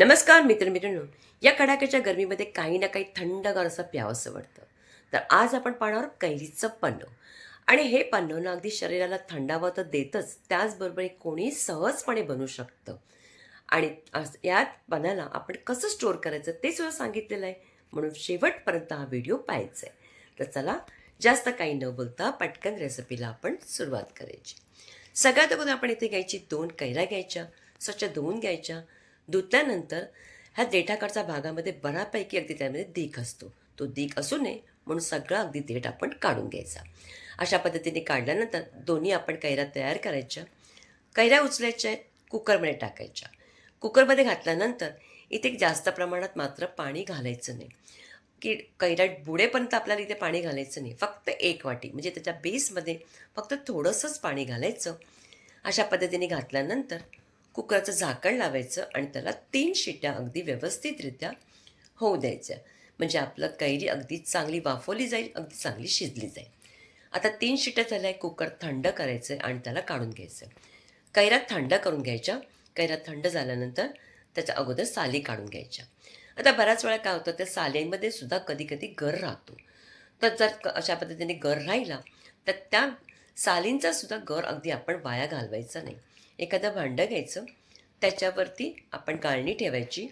नमस्कार मित्रमित्रांनो. या कडाक्याच्या गरमीमध्ये काही ना काही थंडगार असं प्यावंसं वाटतं. तर आज आपण पाहणार कैरीचं पन्नं आणि हे पन्नं ना अगदी शरीराला थंडावं तर देतच त्याचबरोबर कोणी सहजपणे बनवू शकतं. आणि यात या पानाला आपण कसं स्टोअर करायचं ते सुद्धा सांगितलेलं आहे. म्हणून शेवटपर्यंत हा व्हिडिओ पाहायचा आहे. तर चला जास्त काही न बोलता पटकन रेसिपीला आपण सुरुवात करायची. सगळ्यात अगोदर आपण इथे घ्यायची दोन कैऱ्या घ्यायच्या स्वच्छ धुवून घ्यायच्या धुतल्यानंतर ह्या देठाकडच्या भागामध्ये बऱ्यापैकी अगदी त्यामध्ये दीख असतो. तो दीख असू नये म्हणून सगळा अगदी देठ आपण काढून घ्यायचा. अशा पद्धतीने काढल्यानंतर दोन्ही आपण कैऱ्या तयार करायच्या. कैऱ्या उचलायच्या आहेत कुकरमध्ये टाकायच्या. कुकरमध्ये घातल्यानंतर इथे जास्त प्रमाणात मात्र पाणी घालायचं नाही. की कैऱ्या बुडेपर्यंत आपल्याला इथे पाणी घालायचं नाही. फक्त एक वाटी म्हणजे त्याच्या बेसमध्ये फक्त थोडंसंच पाणी घालायचं. अशा पद्धतीने घातल्यानंतर कुकरचं झाकण लावायचं आणि त्याला तीन शिट्या अगदी व्यवस्थितरित्या होऊ द्यायच्या म्हणजे आपलं कैरी अगदी चांगली वाफवली जाईल अगदी चांगली शिजली जाईल. आता तीन शिट्या झाल्या कुकर थंड करायचं आणि त्याला काढून घ्यायचं. कैऱ्या थंड करून घ्यायच्या. कैऱ्या थंड झाल्यानंतर त्याच्या अगोदर साली काढून घ्यायच्या. आता बऱ्याच वेळा काय होतं त्या सालींमध्ये सुद्धा कधी कधी गर राहतो. तर जर क- अशा पद्धतीने गर राहिला तर त्या सालींचा सुद्धा गर अगदी आपण वाया घालवायचा नाही. एखादं भांडं घ्यायचं त्याच्यावरती आपण गाळणी ठेवायची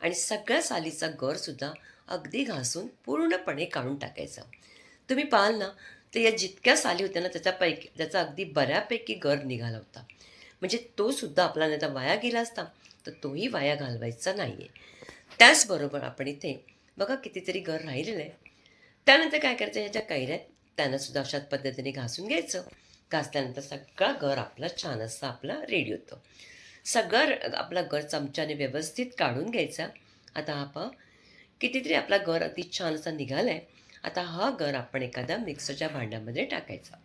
आणि सगळ्या सालीचा गरसुद्धा अगदी घासून पूर्णपणे काढून टाकायचा. तुम्ही पाहाल ना तर या जितक्या साली होत्या ना त्याच्यापैकी त्याचा अगदी बऱ्यापैकी गर निघाला होता. म्हणजे तो सुद्धा आपला नेता वाया गेला असता तर तोही वाया घालवायचा नाही आहे त्याचबरोबर आपण इथे बघा कितीतरी घर राहिलेलं आहे. त्यानंतर काय करायचं ह्याच्या कैऱ्यात त्यांना सुद्धा अशाच पद्धतीने घासून घ्यायचं. घासल्यानंतर सगळा गर आपला छान असा आपला रेडी होतो. सगळं आपला गर चमच्याने व्यवस्थित काढून घ्यायचा. आता आपण कितीतरी आपला गर अगदी छान असा निघाला आहे आता हा गर आपण एखाद्या मिक्सरच्या भांड्यामध्ये टाकायचा.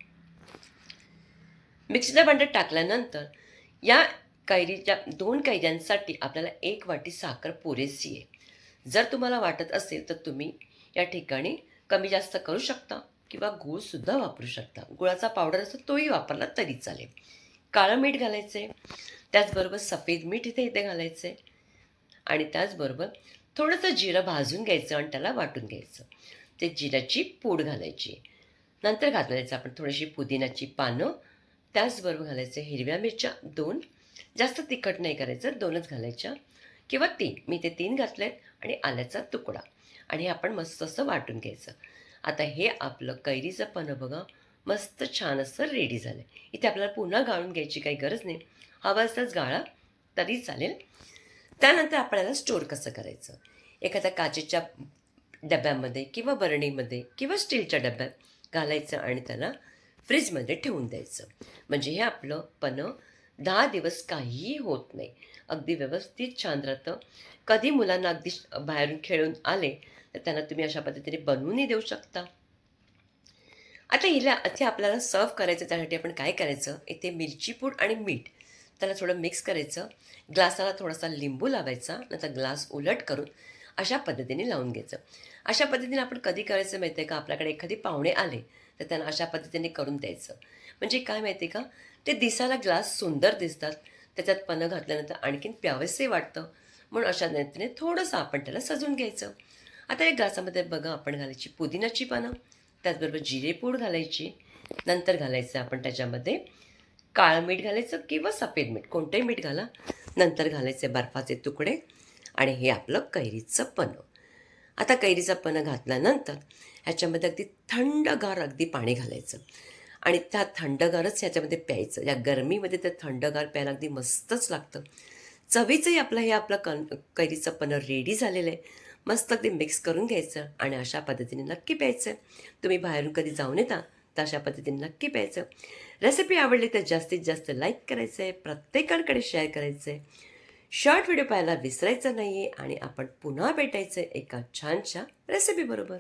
मिक्सरच्या भांड्यात टाकल्यानंतर या कैरीच्या दोन कैऱ्यांसाठी आपल्याला एक वाटी साखर पुरेसी आहे. जर तुम्हाला वाटत असेल तर तुम्ही या ठिकाणी कमी जास्त करू शकता. किंवा गूळसुद्धा वापरू शकता. गुळाचा पावडर असतो तोही वापरला तरी चालेल. काळं मीठ घालायचं आहे त्याचबरोबर सफेद मीठ इथे इथे घालायचं आहे आणि त्याचबरोबर थोडंसं जिरं भाजून घ्यायचं आणि त्याला वाटून घ्यायचं. ते जिऱ्याची पूड घालायची. नंतर घालायचं आपण थोडीशी पुदिनाची पानं. त्याचबरोबर घालायचे हिरव्या मिरच्या दोन. जास्त तिखट नाही करायचं दोनच घालायच्या. किंवा तीन. मी ते तीन घातलेत आणि आल्याचा तुकडा. आणि हे आपण मस्त असं वाटून घ्यायचं. आता हे आपलं कैरीचं पन्ह बघा. मस्त छान असं रेडी झालं आहे इथे आपल्याला पुन्हा गाळून घ्यायची काही गरज नाही. हवा असताच गाळा तरी चालेल. त्यानंतर आपल्याला स्टोअर कसं करायचं? एखाद्या काचेच्या डब्यामध्ये किंवा बरणीमध्ये किंवा स्टीलच्या डब्यात घालायचं आणि त्याला फ्रीजमध्ये ठेवून द्यायचं. म्हणजे हे आपलं पन्ह दहा दिवस काहीही होत नाही. अगदी व्यवस्थित छान राहतं. कधी मुलांना अगदी बाहेरून खेळून आले तर त्यांना तुम्ही अशा पद्धतीने बनवूनही देऊ शकता. आता हिला इथे आपल्याला सर्व करायचं त्यासाठी आपण काय करायचं? इथे मिरची पूड आणि मीठ. त्याला थोडं मिक्स करायचं. ग्लासाला थोडासा लिंबू लावायचा नंतर ग्लास उलट करून अशा पद्धतीने लावून घ्यायचं. अशा पद्धतीने आपण कधी करायचं माहिती आहे का? आपल्याकडे एखादी पाहुणे आले तर त्यांना अशा पद्धतीने करून द्यायचं. म्हणजे काय माहिती आहे का? ते दिसायला ग्लास सुंदर दिसतात. त्याच्यात पनं घातल्यानंतर आणखीन प्यावेसे वाटतं. म्हणून अशा पद्धतीने थोडंसं आपण त्याला सजून घ्यायचं. आता या ग्लासामध्ये बघा आपण घालायची पुदिनाची पानं त्याचबरोबर जिरेपूड घालायची. नंतर घालायचं आपण त्याच्यामध्ये काळं मीठ घालायचं किंवा सफेद मीठ. कोणतंही मीठ घाला. नंतर घालायचे बर्फाचे तुकडे. आणि हे आपलं कैरीचं पनं आता कैरीचं पनं घातल्यानंतर ह्याच्यामध्ये अगदी थंडगार अगदी पाणी घालायचं. आणि त्या थंडगारच ह्याच्यामध्ये प्यायचं. या गरमीमध्ये ते थंडगार प्यायला अगदी मस्तच लागतं. चवीचंही आपलं हे आपलं कन कैरीचं पन्ह रेडी झालेलं आहे. मस्त अगदी मिक्स करून घ्यायचं आणि अशा पद्धतीने नक्की प्यायचं. तुम्ही बाहेरून कधी जाऊन येता तर अशा पद्धतीने नक्की प्यायचं. रेसिपी आवडली तर जास्तीत जास्त लाईक करायचं आहे प्रत्येकाकडे शेअर करायचं आहे शॉर्ट व्हिडिओ पाहायला विसरायचं नाही आहे आणि आपण पुन्हा भेटायचं एका छानशा रेसिपीबरोबर